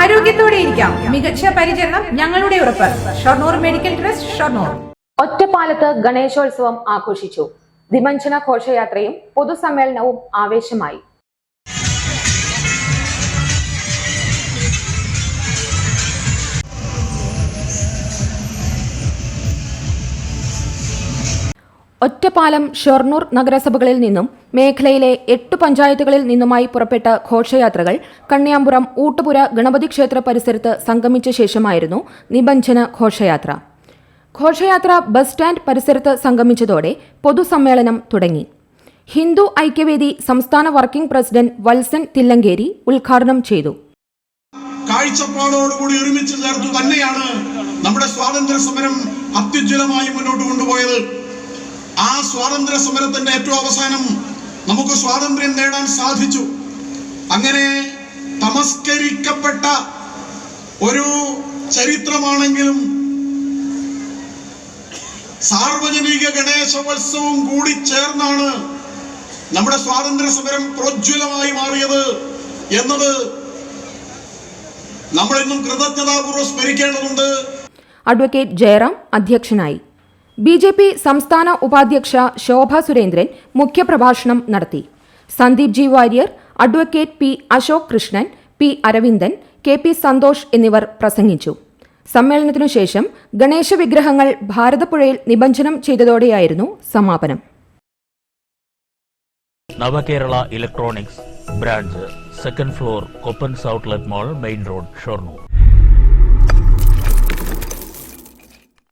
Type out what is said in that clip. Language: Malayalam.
ആരോഗ്യത്തോടെ ഇരിക്കാം മികച്ച പരിചരണം ഞങ്ങളുടെ ഉറപ്പ്. Shoranur medical trust Shoranur. ഒറ്റപ്പാലത്ത് ഗണേശോത്സവം ആഘോഷിച്ചു. ദിമഞ്ജന ഘോഷയാത്രയും പൊതുസമ്മേളനവും ആവേശമായി. ഒറ്റപ്പാലം ഷൊർണൂർ നഗരസഭകളിൽ നിന്നും മേഖലയിലെ എട്ട് പഞ്ചായത്തുകളിൽ നിന്നുമായി പുറപ്പെട്ട ഘോഷയാത്രകൾ കണ്ണിയാമ്പുറം ഊട്ടുപുര ഗണപതി ക്ഷേത്ര പരിസരത്ത് സംഗമിച്ച ശേഷമായിരുന്നു നിബന്ധന ഘോഷയാത്ര. ഘോഷയാത്ര ബസ് സ്റ്റാൻഡ് പരിസരത്ത് സംഗമിച്ചതോടെ പൊതുസമ്മേളനം തുടങ്ങി. ഹിന്ദു ഐക്യവേദി സംസ്ഥാന വർക്കിംഗ് പ്രസിഡന്റ് വത്സൻ തില്ലങ്കേരി ഉദ്ഘാടനം ചെയ്തു. കാഴ്ചപ്പാടോടുകൂടി ഒരുമിച്ച് ചേർത്തു തന്നെയാണ് നമ്മുടെ സ്വാതന്ത്ര്യ സമരം അത്യുജ്വലമായി മുന്നോട്ട് കൊണ്ടുപോയത്. ആ സ്വാതന്ത്ര്യ സമരത്തിന്റെ ഏറ്റവും അവസാനം നമുക്ക് സ്വാതന്ത്ര്യം നേടാൻ സാധിച്ചു. അങ്ങനെ തമസ്കരിക്കപ്പെട്ട ഒരു ചരിത്രമാണെങ്കിലും സാർവജനിക ഗണേശോത്സവം കൂടി ചേർന്നാണ് നമ്മുടെ സ്വാതന്ത്ര്യ സമരം പ്രോജ്വലമായി മാറിയത് എന്നത് നമ്മളിന്നും കൃതജ്ഞതാപൂർവം സ്മരിക്കേണ്ടതുണ്ട്. അഡ്വക്കേറ്റ് ജയറാം അധ്യക്ഷനായി. ബി ജെ പി സംസ്ഥാന ഉപാധ്യക്ഷ ശോഭ സുരേന്ദ്രൻ മുഖ്യപ്രഭാഷണം നടത്തി. Sandeep G Warrier advocate P Ashok Krishnan P Aravindan K P Santhosh എന്നിവർ പ്രസംഗിച്ചു. സമ്മേളനത്തിനു ശേഷം ഗണേശ വിഗ്രഹങ്ങൾ ഭാരതപ്പുഴയിൽ നിബഞ്ജനം ചെയ്തതോടെയായിരുന്നു സമാപനം. Navakerala electronics branch second floor Koppans outlet mall main road Shoranur.